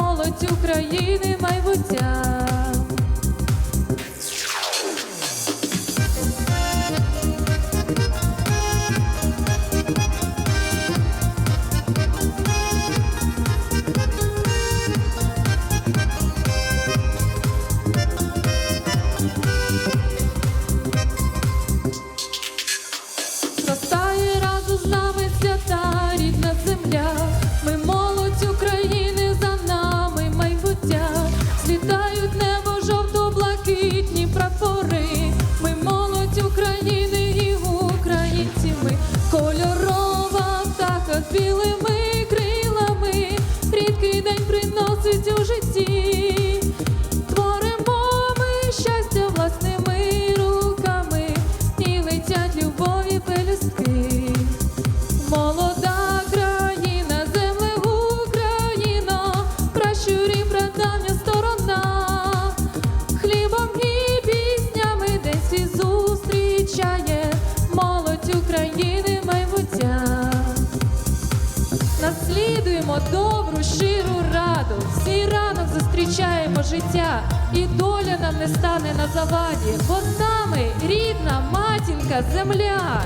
молодь України майбуття. feeling Наслідуємо добру, щиру раду, всі ранок зустрічаємо життя, і доля нам не стане на заваді, бо з нами рідна матінка земля.